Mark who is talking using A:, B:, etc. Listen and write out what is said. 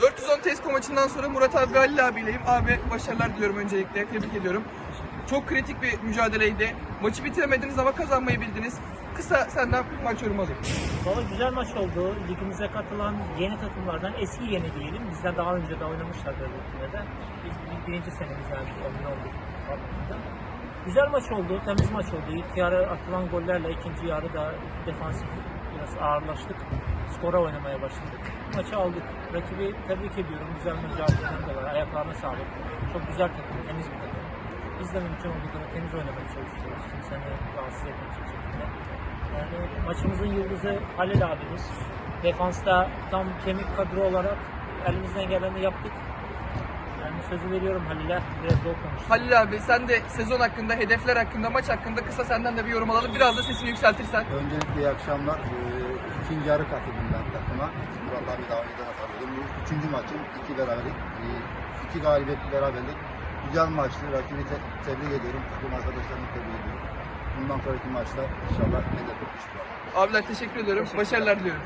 A: 410 Tesko maçından sonra Murat abi ve Halil abiyleyim. Abi başarılar diliyorum öncelikle. Tebrik ediyorum. Çok kritik bir mücadeleydi. Maçı bitiremediniz ama kazanmayı bildiniz. Kısa senden maç yorumu alayım.
B: Valla güzel maç oldu. Ligimize katılan yeni takımlardan eski yeni diyelim. Bizden daha önce de oynamışlar böyle de. Biz bir- birinci senemiz yani emin olduk. Güzel maç oldu, temiz maç oldu. İlk yarı atılan gollerle ikinci yarı da defansif biraz ağırlaştık. Skora oynamaya başladık. Maçı aldık. Rakibi tebrik ediyorum. Güzel mücadeleden dolayı. Ayaklarına sağlık. Çok güzel takım, temiz bir takım. Biz de mümkün olduğu kadar temiz oynamaya çalışıyoruz. Kimseyi rahatsız etmeyecek şekilde. Yani maçımızın yıldızı Halil abimiz. Defansta tam kemik kadro olarak elimizden geleni yaptık. Yani sözü veriyorum Halil'e. Biraz zor konuştum.
A: Halil abi sen de sezon hakkında, hedefler hakkında, maç hakkında kısa senden de bir yorum alalım. Biraz da sesini yükseltirsen.
C: Öncelikle iyi akşamlar. Ee, ikinci yarı katıldım ben takıma. Murat abi daha önceden hatırladım. Bu üçüncü maçım. iki beraberlik. Ee, iki galibiyet bir beraberlik. Güzel maçtı. Rakibi te- tebrik ediyorum. Takım arkadaşlarımı tebrik ediyorum. Bundan sonraki maçta inşallah hedef tutmuş
A: Abiler teşekkür ediyorum. Başarılar diliyorum.